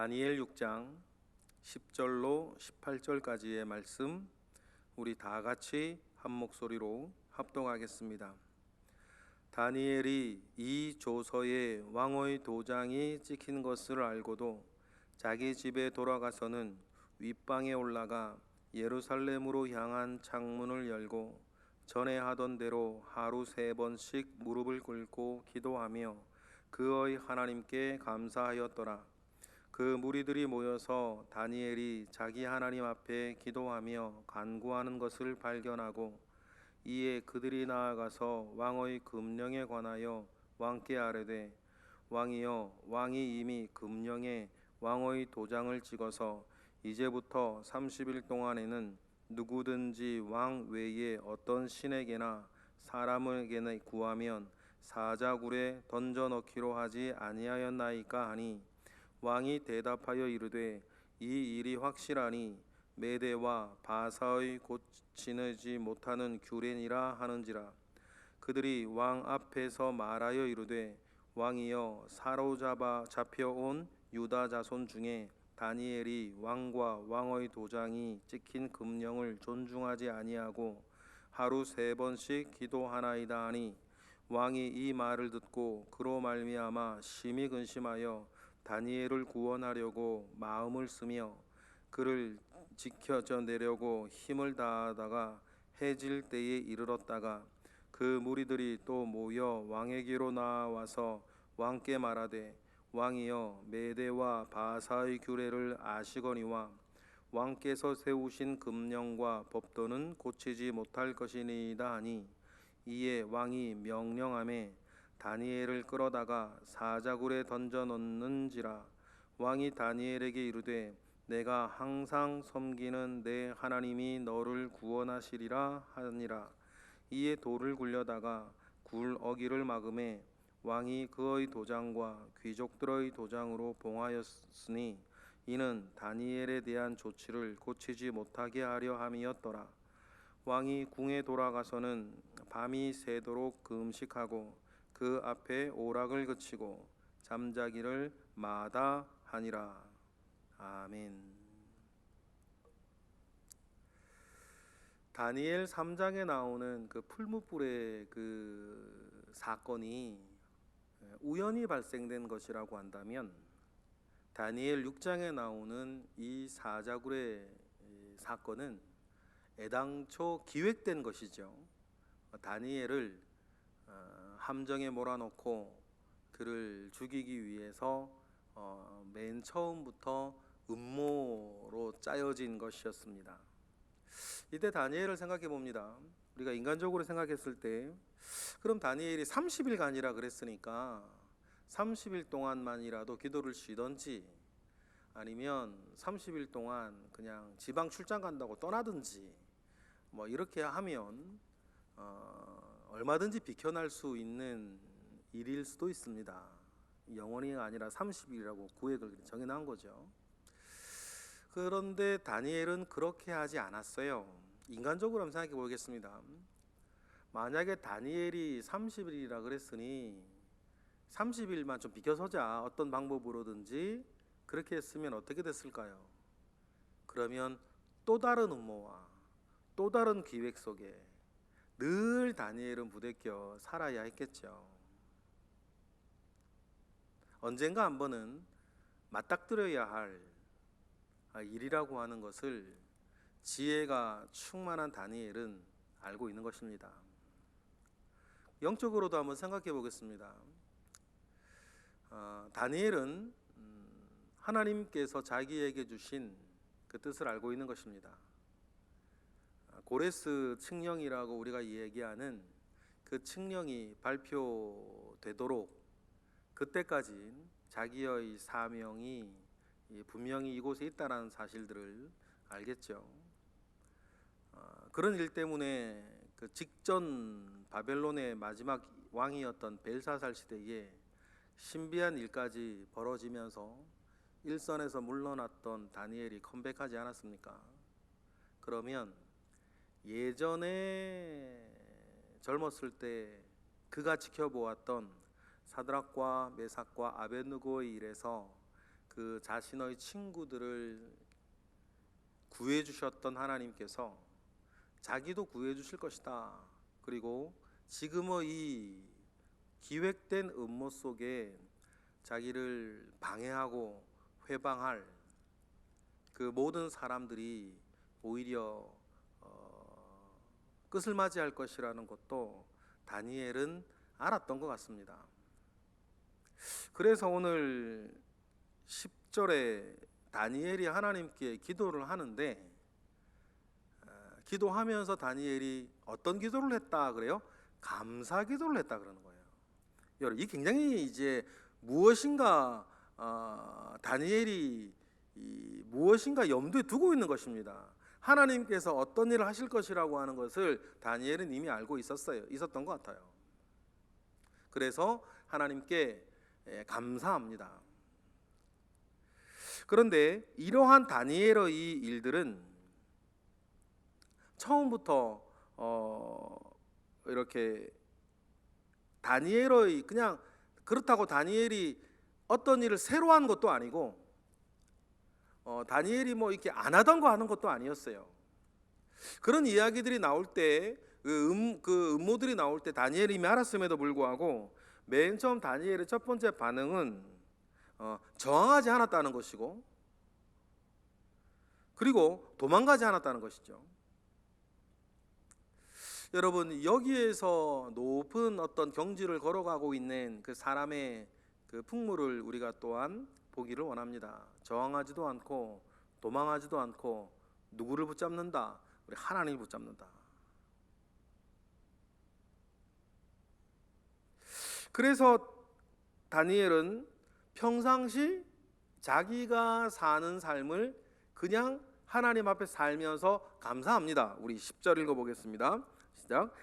다니엘 6장 10절로 18절까지의 말씀 우리 다 같이 한 목소리로 합동하겠습니다. 다니엘이 이 조서에 왕의 도장이 찍힌 것을 알고도 자기 집에 돌아가서는 윗방에 올라가 예루살렘으로 향한 창문을 열고 전에 하던 대로 하루 세 번씩 무릎을 꿇고 기도하며 그의 하나님께 감사하였더라. 그 무리들이 모여서 다니엘이 자기 하나님 앞에 기도하며 간구하는 것을 발견하고 이에 그들이 나아가서 왕의 금령에 관하여 왕께 아뢰되 왕이여 왕이 이미 금령에 왕의 도장을 찍어서 이제부터 30일 동안에는 누구든지 왕 외에 어떤 신에게나 사람에게나 구하면 사자굴에 던져 넣기로 하지 아니하였나이까 하니 왕이 대답하여 이르되 이 일이 확실하니 메대와 바사의 고치지 못하는 규례니라 하는지라. 그들이 왕 앞에서 말하여 이르되 왕이여 사로잡아 잡혀온 유다 자손 중에 다니엘이 왕과 왕의 도장이 찍힌 금령을 존중하지 아니하고 하루 세 번씩 기도하나이다 하니 왕이 이 말을 듣고 그로 말미암아 심히 근심하여 다니엘을 구원하려고 마음을 쓰며 그를 지켜져 내려고 힘을 다하다가 해질 때에 이르렀다가 그 무리들이 또 모여 왕에게로 나와서 왕께 말하되 왕이여 메대와 바사의 규례를 아시거니와 왕께서 세우신 금령과 법도는 고치지 못할 것이니이다 하니 이에 왕이 명령함에 다니엘을 끌어다가 사자굴에 던져 넣는지라 왕이 다니엘에게 이르되 내가 항상 섬기는 내 하나님이 너를 구원하시리라 하니라. 이에 돌을 굴려다가 굴 어기를 막음에 왕이 그의 도장과 귀족들의 도장으로 봉하였으니 이는 다니엘에 대한 조치를 고치지 못하게 하려 함이었더라. 왕이 궁에 돌아가서는 밤이 새도록 금식하고 그 앞에 오락을 그치고 잠자기를 마다하니라. 아멘. 다니엘 3장에 나오는 그 풀무불의 그 사건이 우연히 발생된 것이라고 한다면 다니엘 6장에 나오는 이 사자굴의 사건은 애당초 기획된 것이죠. 다니엘을 어, 함정에 몰아넣고 그를 죽이기 위해서 어, 맨 처음부터 음모로 짜여진 것이었습니다. 이때 다니엘을 생각해 봅니다. 우리가 인간적으로 생각했을 때 그럼 다니엘이 30일간이라 그랬으니까 30일 동안만이라도 기도를 쉬든지 아니면 30일 동안 그냥 지방 출장 간다고 떠나든지 뭐 이렇게 하면 어, 얼마든지 비켜날 수 있는 일일 수도 있습니다. 영원히 아니라 30일이라고 구획을 정해놓은 거죠. 그런데 다니엘은 그렇게 하지 않았어요. 인간적으로 한번 생각해 보겠습니다. 만약에 다니엘이 30일이라 그랬으니 30일만 좀 비켜서자 어떤 방법으로든지 그렇게 했으면 어떻게 됐을까요? 그러면 또 다른 음모와 또 다른 기획 속에 늘 다니엘은 부대껴 살아야 했겠죠. 언젠가 한 번은 맞닥뜨려야 할 일이라고 하는 것을 지혜가 충만한 다니엘은 알고 있는 것입니다. 영적으로도 한번 생각해 보겠습니다. 어, 다니엘은 음, 하나님께서 자기에게 주신 그 뜻을 알고 있는 것입니다. 고레스 칙령이라고 우리가 얘기하는 그 칙령이 발표되도록 그때까지 자기의 사명이 분명히 이곳에 있다는 사실들을 알겠죠. 어, 그런 일 때문에 그 직전 바벨론의 마지막 왕이었던 벨사살 시대에 신비한 일까지 벌어지면서 일선에서 물러났던 다니엘이 컴백하지 않았습니까? 그러면 예전에 젊었을 때 그가 지켜보았던 사드락과 메삭과 아벤누고의 일에서 그 자신의 친구들을 구해 주셨던 하나님께서 자기도 구해 주실 것이다. 그리고 지금의 이 기획된 음모 속에 자기를 방해하고 회방할 그 모든 사람들이 오히려 어, 끝을 맞이할 것이라는 것도 다니엘은 알았던 것 같습니다. 그래서 오늘 10절에 다니엘이 하나님께 기도를 하는데 어, 기도하면서 다니엘이 어떤 기도를 했다 그래요? 감사 기도를 했다 그러는 거예요. 여러분 이 굉장히 이제 무엇인가 어, 다니엘이 이 무엇인가 염두에 두고 있는 것입니다. 하나님께서 어떤 일을 하실 것이라고 하는 것을 다니엘은 이미 알고 있었어요. 있었던 것 같아요. 그래서 하나님께 예, 감사합니다. 그런데 이러한 다니엘의 이 일들은 처음부터 어 이렇게 다니엘의 그냥 그렇다고 다니엘이 어떤 일을 새로 한 것도 아니고 어 다니엘이 뭐 이렇게 안 하던 거 하는 것도 아니었어요. 그런 이야기들이 나올 때 그 음, 그 음모들이 나올 때 다니엘이 이미 알았음에도 불구하고 맨 처음 다니엘의 첫 번째 반응은 어, 저항하지 않았다는 것이고 그리고 도망가지 않았다는 것이죠. 여러분 여기에서 높은 어떤 경지를 걸어가고 있는 그 사람의 그 풍물을 우리가 또한 보기를 원합니다. 저항하지도 않고 도망하지도 않고 누구를 붙잡는다? 우리 하나님을 붙잡는다. 그래서 다니엘은 평상시 자기가 사는 삶을 그냥 하나님 앞에 살면서 감사합니다. 우리 10절 읽어보겠습니다. 시작.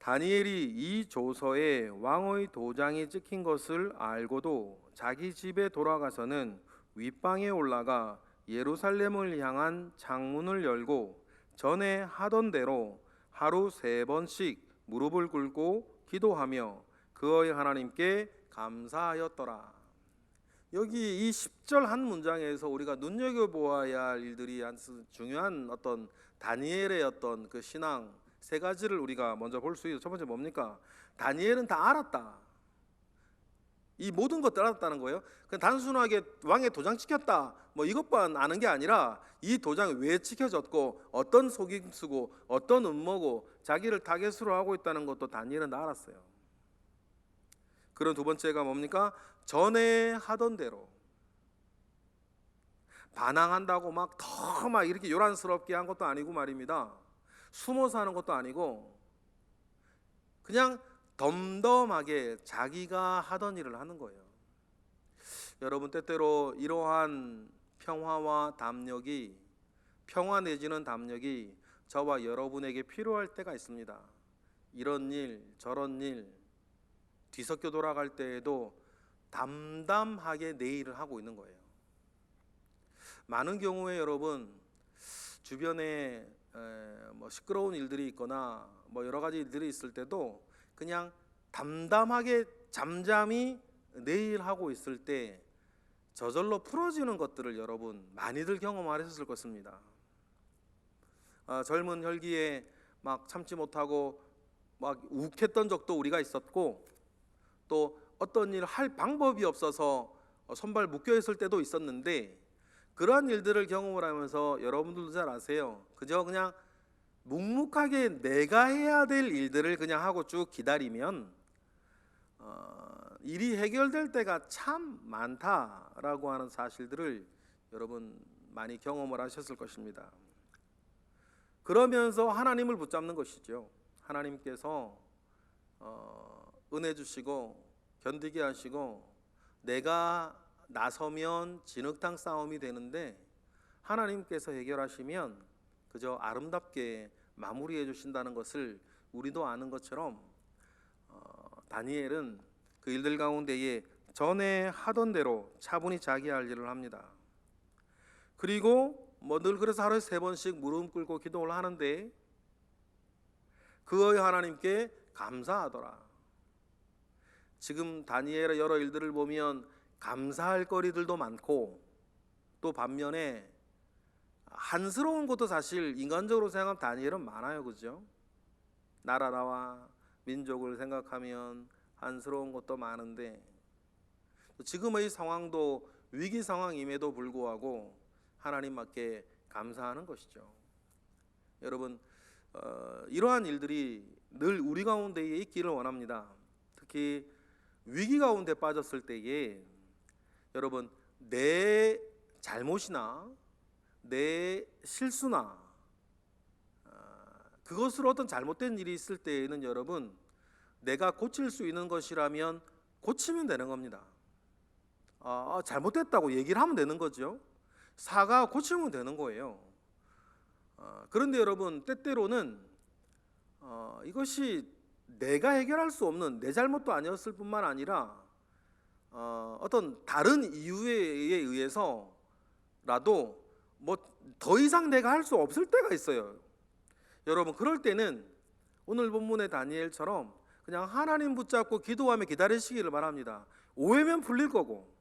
다니엘이 이 조서에 왕의 도장이 찍힌 것을 알고도 자기 집에 돌아가서는 윗방에 올라가 예루살렘을 향한 창문을 열고 전에 하던 대로 하루 세 번씩 무릎을 꿇고 기도하며 그의 하나님께 감사하였더라. 여기 이 10절 한 문장에서 우리가 눈여겨 보아야 할 일들이 중요한 어떤 다니엘의 어떤 그 신앙 세 가지를 우리가 먼저 볼 수 있어요. 첫 번째 뭡니까? 다니엘은 다 알았다. 이 모든 것들 알았다는 거예요. 그냥 단순하게 왕에 도장 찍혔다. 뭐 이것만 아는 게 아니라 이 도장이 왜 찍혀졌고 어떤 속임수고 어떤 음모고 자기를 타겟으로 하고 있다는 것도 다 알았어요. 그런 두 번째가 뭡니까? 전에 하던 대로 반항한다고 막 더막 이렇게 요란스럽게 한 것도 아니고 말입니다. 숨어서 하는 것도 아니고 그냥 덤덤하게 자기가 하던 일을 하는 거예요. 여러분 때때로 이러한 평화와 담력이 평화 내지는 담력이 저와 여러분에게 필요할 때가 있습니다. 이런 일, 저런 일 뒤섞여 돌아갈 때에도 담담하게 내 일을 하고 있는 거예요. 많은 경우에 여러분 주변에 에, 뭐 시끄러운 일들이 있거나 뭐 여러 가지 일들이 있을 때도 그냥 담담하게 잠잠히 내일 하고 있을 때 저절로 풀어지는 것들을 여러분 많이들 경험하셨을 것입니다. 아, 젊은 혈기에 막 참지 못하고 막 욱했던 적도 우리가 있었고 또 어떤 일을 할 방법이 없어서 손발 묶여 있을 때도 있었는데 그러한 일들을 경험을 하면서 여러분들도 잘 아세요. 그저 그냥 묵묵하게 내가 해야 될 일들을 그냥 하고 쭉 기다리면 어, 일이 해결될 때가 참 많다라고 하는 사실들을 여러분 많이 경험을 하셨을 것입니다. 그러면서 하나님을 붙잡는 것이죠. 하나님께서 어, 은혜 주시고 견디게 하시고 내가 나서면 진흙탕 싸움이 되는데 하나님께서 해결하시면 그저 아름답게 마무리해 주신다는 것을 우리도 아는 것처럼 어, 다니엘은 그 일들 가운데에 전에 하던 대로 차분히 자기 할 일을 합니다. 그리고 뭐 늘 그래서 하루에 세 번씩 무릎 꿇고 기도를 하는데 그의 하나님께 감사하더라. 지금 다니엘의 여러 일들을 보면 감사할 거리들도 많고 또 반면에 한스러운 것도 사실 인간적으로 생각하면 다니엘은 많아요, 그죠? 나라와 민족을 생각하면 한스러운 것도 많은데 지금의 상황도 위기 상황임에도 불구하고 하나님께 감사하는 것이죠. 여러분 어, 이러한 일들이 늘 우리 가운데 있기를 원합니다. 특히 위기 가운데 빠졌을 때에 여러분 내 잘못이나 내 실수나 어, 그것을 어떤 잘못된 일이 있을 때에는 여러분 내가 고칠 수 있는 것이라면 고치면 되는 겁니다. 아, 잘못됐다고 얘기를 하면 되는 거죠. 사과 고치면 되는 거예요. 어, 그런데 여러분 때때로는 어, 이것이 내가 해결할 수 없는 내 잘못도 아니었을 뿐만 아니라 어, 어떤 다른 이유에 의해서라도 뭐 더 이상 내가 할 수 없을 때가 있어요. 여러분 그럴 때는 오늘 본문의 다니엘처럼 그냥 하나님 붙잡고 기도하며 기다리시기를 바랍니다. 오해면 풀릴 거고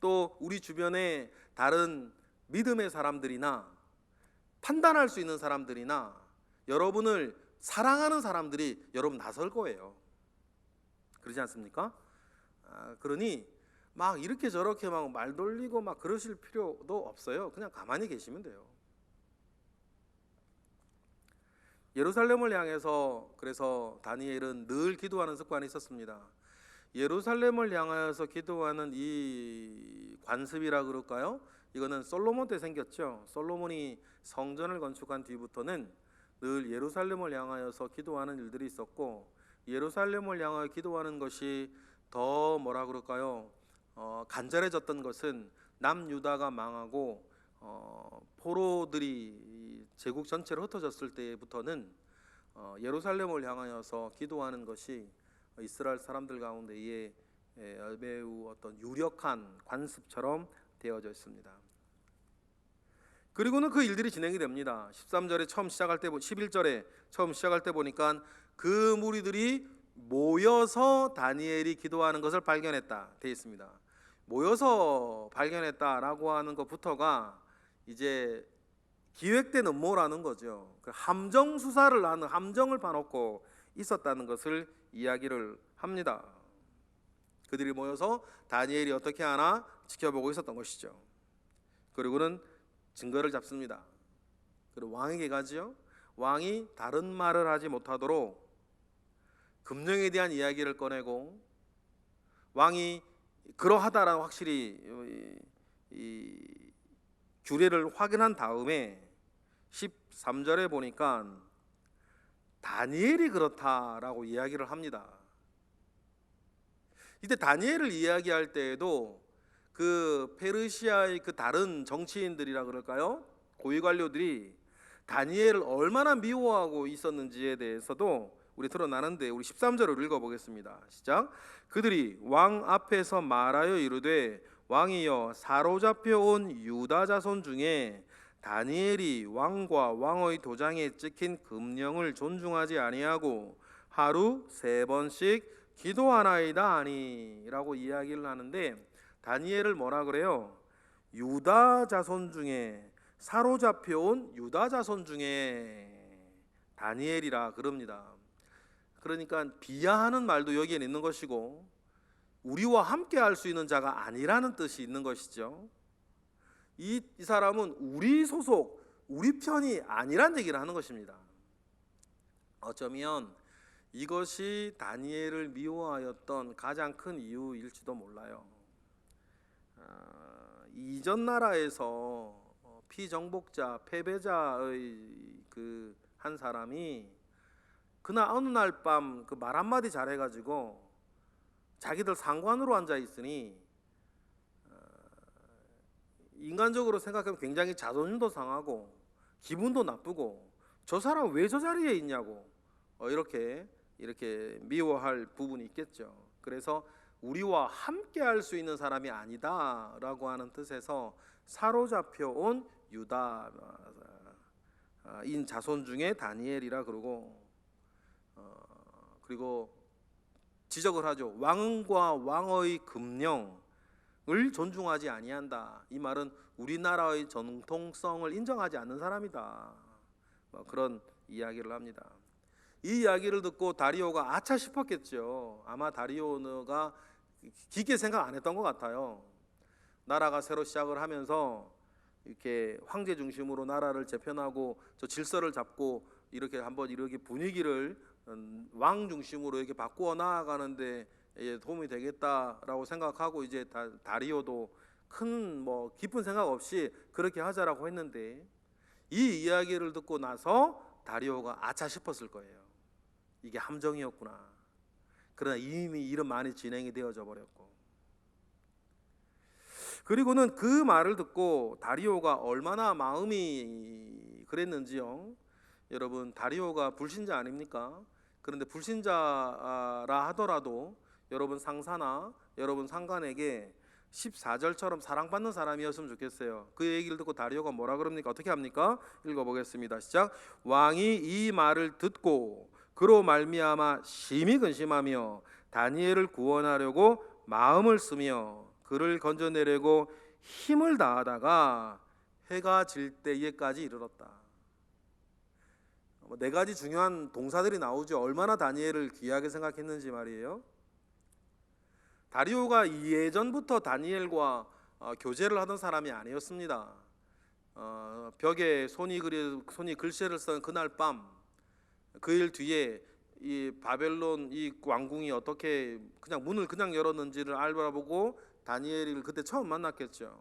또 우리 주변에 다른 믿음의 사람들이나 판단할 수 있는 사람들이나 여러분을 사랑하는 사람들이 여러분 나설 거예요. 그러지 않습니까? 아, 그러니 막 이렇게 저렇게 막 말 돌리고 막 그러실 필요도 없어요. 그냥 가만히 계시면 돼요. 예루살렘을 향해서 그래서 다니엘은 늘 기도하는 습관이 있었습니다. 예루살렘을 향하여서 기도하는 이 관습이라 그럴까요? 이거는 솔로몬 때 생겼죠. 솔로몬이 성전을 건축한 뒤부터는 늘 예루살렘을 향하여서 기도하는 일들이 있었고 예루살렘을 향하여 기도하는 것이 더 뭐라 그럴까요? 어, 간절해졌던 것은 남유다가 망하고 어, 포로들이 제국 전체로 흩어졌을 때부터는 어, 예루살렘을 향하여서 기도하는 것이 이스라엘 사람들 가운데에 예, 매우 어떤 유력한 관습처럼 되어져 있습니다. 그리고는 그 일들이 진행이 됩니다. 13절에 처음 시작할 때 11절에 처음 시작할 때 보니까 그 무리들이 모여서 다니엘이 기도하는 것을 발견했다 되어 있습니다. 모여서 발견했다라고 하는 것부터가 이제 기획된 음모라는 거죠. 그 함정 수사를 하는 함정을 봐놓고 있었다는 것을 이야기를 합니다. 그들이 모여서 다니엘이 어떻게 하나 지켜보고 있었던 것이죠. 그리고는 증거를 잡습니다. 그리고 왕에게 가지요. 왕이 다른 말을 하지 못하도록 금령에 대한 이야기를 꺼내고 왕이 그러하다라는 확실히 이, 이 규례를 확인한 다음에 13절에 보니까 다니엘이 그렇다라고 이야기를 합니다. 이때 다니엘을 이야기할 때에도 그 페르시아의 그 다른 정치인들이라 그럴까요? 고위 관료들이 다니엘을 얼마나 미워하고 있었는지에 대해서도 우리 드러나는데 우리 13절을 읽어 보겠습니다. 시작. 그들이 왕 앞에서 말하여 이르되 왕이여 사로잡혀 온 유다 자손 중에 다니엘이 왕과 왕의 도장에 찍힌 금령을 존중하지 아니하고 하루 세 번씩 기도하나이다 아니라고 이야기를 하는데 다니엘을 뭐라 그래요? 유다 자손 중에 사로잡혀 온 유다 자손 중에 다니엘이라 그럽니다. 그러니까 비하하는 말도 여기에 있는 것이고 우리와 함께 할 수 있는 자가 아니라는 뜻이 있는 것이죠. 이, 이 사람은 우리 소속, 우리 편이 아니란 얘기를 하는 것입니다. 어쩌면 이것이 다니엘을 미워하였던 가장 큰 이유일지도 몰라요. 아, 이전 나라에서 어, 피정복자, 패배자의 그 한 사람이 그날 어느 날 밤 그 말 한마디 잘해가지고 자기들 상관으로 앉아 있으니 어, 인간적으로 생각하면 굉장히 자존심도 상하고 기분도 나쁘고 저 사람 왜 저 자리에 있냐고 어, 이렇게 이렇게 미워할 부분이 있겠죠. 그래서 우리와 함께 할 수 있는 사람이 아니다라고 하는 뜻에서 사로잡혀 온 유다 인 자손 중에 다니엘이라 그러고 어, 그리고 지적을 하죠. 왕과 왕의 금령을 존중하지 아니한다. 이 말은 우리나라의 전통성을 인정하지 않는 사람이다. 뭐 그런 이야기를 합니다. 이 이야기를 듣고 다리오가 아차 싶었겠죠. 아마 다리오가 깊게 생각 안 했던 것 같아요. 나라가 새로 시작을 하면서 이렇게 황제 중심으로 나라를 재편하고 저 질서를 잡고 이렇게 한번 이렇게 분위기를 음, 왕 중심으로 이렇게 바꾸어 나아가는데 예, 도움이 되겠다라고 생각하고 이제 다, 다리오도 큰 뭐 깊은 생각 없이 그렇게 하자라고 했는데 이 이야기를 듣고 나서 다리오가 아차 싶었을 거예요. 이게 함정이었구나. 그러나 이미 일은 많이 진행이 되어져 버렸고. 그리고는 그 말을 듣고 다리오가 얼마나 마음이 그랬는지요. 여러분 다리오가 불신자 아닙니까? 그런데 불신자라 하더라도 여러분 상사나 여러분 상관에게 14절처럼 사랑받는 사람이었으면 좋겠어요. 그 얘기를 듣고 다리오가 뭐라 그럽니까? 어떻게 합니까? 읽어 보겠습니다. 시작. 왕이 이 말을 듣고 그로 말미암아 심히 근심하며 다니엘을 구원하려고 마음을 쓰며 그를 건져내려고 힘을 다하다가 해가 질 때에까지 이르렀다. 뭐네 가지 중요한 동사들이 나오죠. 얼마나 다니엘을 귀하게 생각했는지 말이에요. 다리오가 예전부터 다니엘과 어, 교제를 하던 사람이 아니었습니다. 어, 벽에 손이 그리 손이 글씨를 쓴 그날 밤 그 일 뒤에 이 바벨론 이 왕궁이 어떻게 그냥 문을 그냥 열었는지를 알아보고 다니엘을 그때 처음 만났겠죠.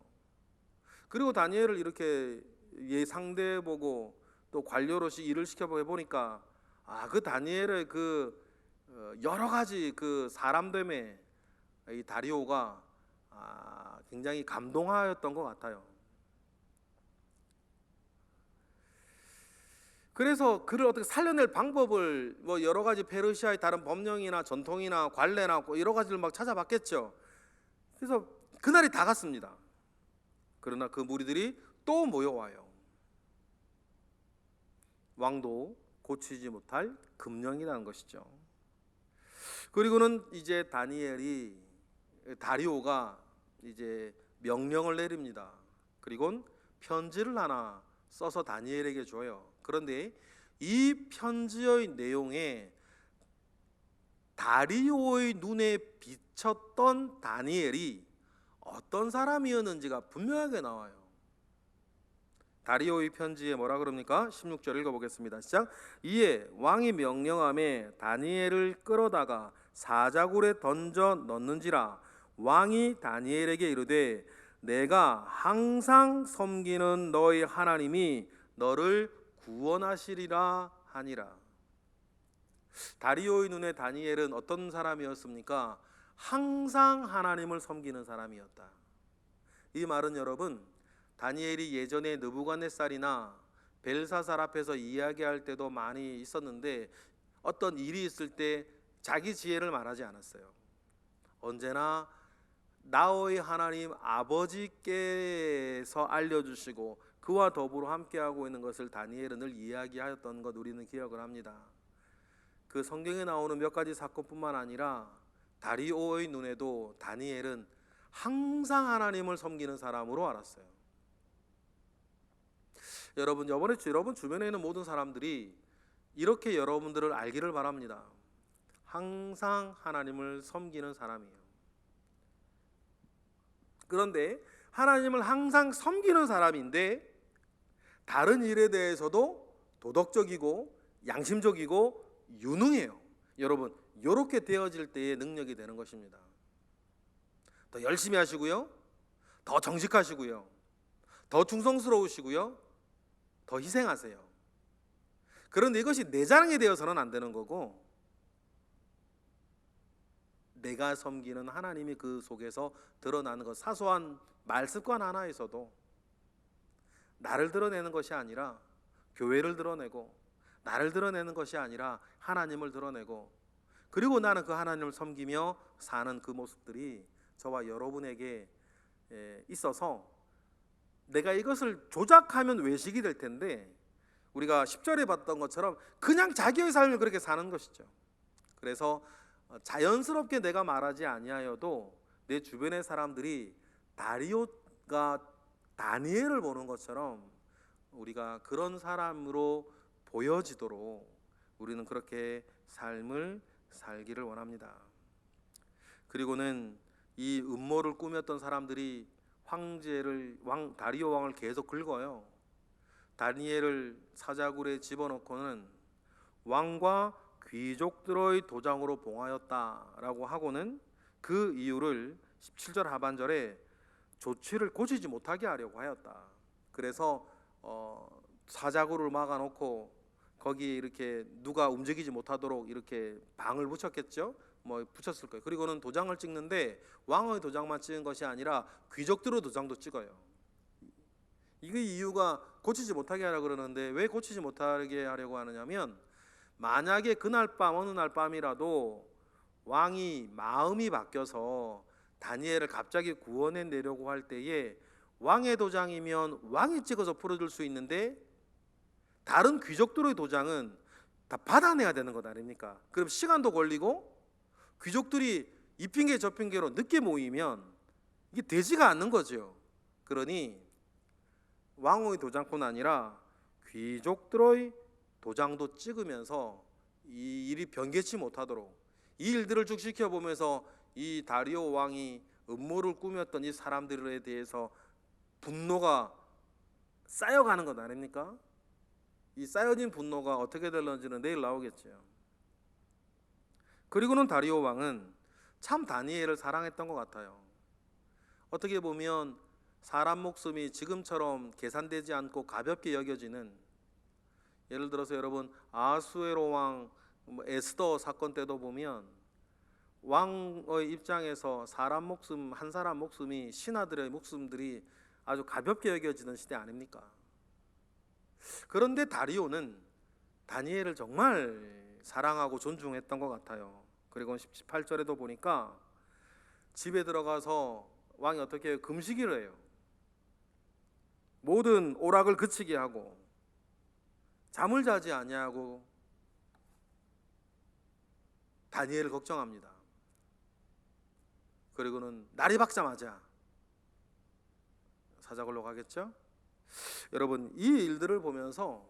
그리고 다니엘을 이렇게 예 상대해 보고 또 관료로시 일을 시켜 보니까 아 그 다니엘의 그 어, 여러 가지 그 사람됨에 이 다리오가 아, 굉장히 감동하였던 것 같아요. 그래서 그를 어떻게 살려낼 방법을 뭐 여러 가지 페르시아의 다른 법령이나 전통이나 관례나 뭐 여러 가지를 막 찾아봤겠죠. 그래서 그날이 다 갔습니다. 그러나 그 무리들이 또 모여와요. 왕도 고치지 못할 금령이라는 것이죠. 그리고는 이제 다니엘이 다리오가 이제 명령을 내립니다. 그리고 편지를 하나 써서 다니엘에게 줘요. 그런데 이 편지의 내용에 다리오의 눈에 비쳤던 다니엘이 어떤 사람이었는지가 분명하게 나와요. 다리오의 편지에 뭐라 그럽니까? 16절 읽어보겠습니다. 시작. 이에 왕이 명령함에 다니엘을 끌어다가 사자굴에 던져 넣는지라 왕이 다니엘에게 이르되 내가 항상 섬기는 너희 하나님이 너를 구원하시리라 하니라. 다리오의 눈에 다니엘은 어떤 사람이었습니까? 항상 하나님을 섬기는 사람이었다. 이 말은 여러분 다니엘이 예전에 느부갓네살이나 벨사살 앞에서 이야기할 때도 많이 있었는데 어떤 일이 있을 때 자기 지혜를 말하지 않았어요. 언제나 나의 하나님 아버지께서 알려주시고 그와 더불어 함께하고 있는 것을 다니엘은 늘 이야기하였던 것 우리는 기억을 합니다. 그 성경에 나오는 몇 가지 사건뿐만 아니라 다리오의 눈에도 다니엘은 항상 하나님을 섬기는 사람으로 알았어요. 여러분 이번에 여러분 주변에 있는 모든 사람들이 이렇게 여러분들을 알기를 바랍니다. 항상 하나님을 섬기는 사람이에요. 그런데 하나님을 항상 섬기는 사람인데 다른 일에 대해서도 도덕적이고 양심적이고 유능해요. 여러분, 이렇게 되어질 때의 능력이 되는 것입니다. 더 열심히 하시고요. 더 정직하시고요. 더 충성스러우시고요. 더 희생하세요. 그런데 이것이 내 자랑이 되어서는 안 되는 거고 내가 섬기는 하나님이 그 속에서 드러나는 것 사소한 말 습관 하나에서도 나를 드러내는 것이 아니라 교회를 드러내고 나를 드러내는 것이 아니라 하나님을 드러내고 그리고 나는 그 하나님을 섬기며 사는 그 모습들이 저와 여러분에게 예, 있어서 내가 이것을 조작하면 외식이 될 텐데 우리가 10절에 봤던 것처럼 그냥 자기의 삶을 그렇게 사는 것이죠. 그래서 어, 자연스럽게 내가 말하지 아니하여도 내 주변의 사람들이 다리오가 다니엘을 보는 것처럼 우리가 그런 사람으로 보여지도록 우리는 그렇게 삶을 살기를 원합니다. 그리고는 이 음모를 꾸몄던 사람들이 황제를 왕 다리오 왕을 계속 긁어요. 다니엘을 사자굴에 집어넣고는 왕과 귀족들의 도장으로 봉하였다라고 하고는 그 이유를 17절 하반절에 조치를 고치지 못하게 하려고 하였다. 그래서 어, 사자굴을 막아놓고 거기 이렇게 누가 움직이지 못하도록 이렇게 방을 붙였겠죠. 뭐 붙였을 거예요. 그리고는 도장을 찍는데 왕의 도장만 찍은 것이 아니라 귀족들의 도장도 찍어요. 이게 이유가 고치지 못하게 하라 그러는데 왜 고치지 못하게 하려고 하느냐면 만약에 그날 밤 어느 날 밤이라도 왕이 마음이 바뀌어서 다니엘을 갑자기 구원해 내려고 할 때에 왕의 도장이면 왕이 찍어서 풀어줄 수 있는데 다른 귀족들의 도장은 다 받아내야 되는 것 아닙니까? 그럼 시간도 걸리고 귀족들이 이 핑계 저 핑계로 늦게 모이면 이게 되지가 않는 거죠. 그러니 왕의 도장뿐 아니라 귀족들의 도장도 찍으면서 이 일이 변개치 못하도록 이 일들을 쭉 지켜보면서 이 다리오 왕이 음모를 꾸몄던 이 사람들에 대해서 분노가 쌓여가는 것 아닙니까? 이 쌓여진 분노가 어떻게 될런지는 내일 나오겠죠. 그리고는 다리오 왕은 참 다니엘을 사랑했던 것 같아요. 어떻게 보면 사람 목숨이 지금처럼 계산되지 않고 가볍게 여겨지는 예를 들어서 여러분 아수에로 왕뭐 에스더 사건 때도 보면 왕의 입장에서 사람 목숨 한 사람 목숨이 신하들의 목숨들이 아주 가볍게 여겨지는 시대 아닙니까? 그런데 다리오는 다니엘을 정말 사랑하고 존중했던 것 같아요. 그리고 18절에도 보니까 집에 들어가서 왕이 어떻게? 금식을 해요. 모든 오락을 그치게 하고 잠을 자지 아니하고 다니엘을 걱정합니다. 그리고는 날이 밝자마자 사자굴로 가겠죠? 여러분 이 일들을 보면서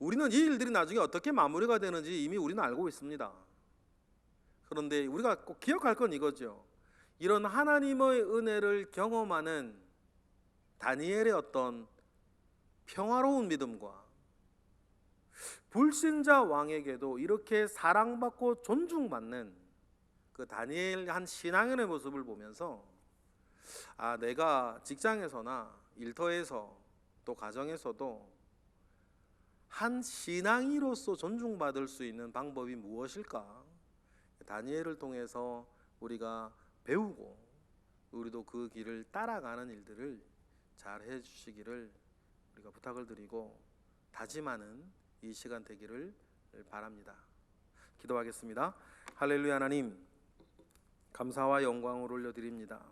우리는 이 일들이 나중에 어떻게 마무리가 되는지 이미 우리는 알고 있습니다. 그런데 우리가 꼭 기억할 건 이거죠. 이런 하나님의 은혜를 경험하는 다니엘의 어떤 평화로운 믿음과 불신자 왕에게도 이렇게 사랑받고 존중받는 그 다니엘 한 신앙인의 모습을 보면서 아 내가 직장에서나 일터에서 또 가정에서도 한 신앙이로서 존중받을 수 있는 방법이 무엇일까? 다니엘을 통해서 우리가 배우고 우리도 그 길을 따라가는 일들을 잘 해주시기를 우리가 부탁을 드리고 다짐하는 이 시간 되기를 바랍니다. 기도하겠습니다. 할렐루야 하나님 감사와 영광을 올려드립니다.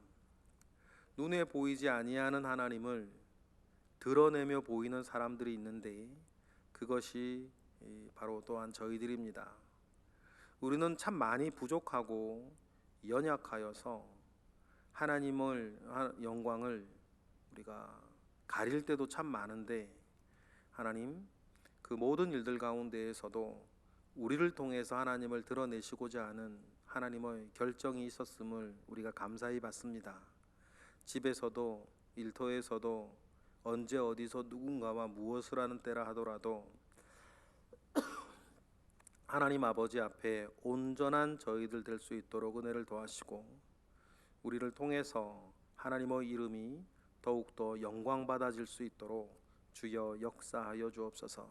눈에 보이지 아니하는 하나님을 드러내며 보이는 사람들이 있는데 그것이 바로 또한 저희들입니다. 우리는 참 많이 부족하고 연약하여서 하나님을 영광을 우리가 가릴 때도 참 많은데 하나님 그 모든 일들 가운데에서도 우리를 통해서 하나님을 드러내시고자 하는 하나님의 결정이 있었음을 우리가 감사히 받습니다. 집에서도 일터에서도 언제 어디서 누군가와 무엇을 하는 때라 하더라도 하나님 아버지 앞에 온전한 저희들 될 수 있도록 은혜를 도하시고 우리를 통해서 하나님의 이름이 더욱더 영광 받아질 수 있도록 주여 역사하여 주옵소서.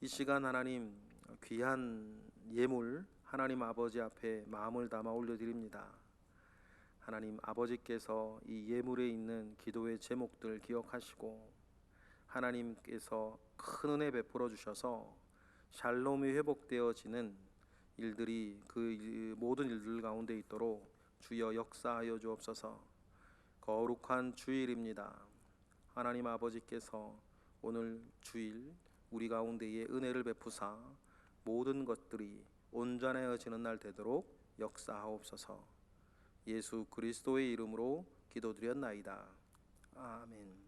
이 시간 하나님 귀한 예물 하나님 아버지 앞에 마음을 담아 올려 드립니다. 하나님 아버지께서 이 예물에 있는 기도의 제목들 기억하시고 하나님께서 큰 은혜 베풀어 주셔서 샬롬이 회복되어지는 일들이 그 모든 일들 가운데 있도록 주여 역사하여 주옵소서. 거룩한 주일입니다. 하나님 아버지께서 오늘 주일 우리 가운데에 은혜를 베푸사 모든 것들이 온전해지는 날 되도록 역사하옵소서. 예수 그리스도의 이름으로 기도드렸나이다. 아멘.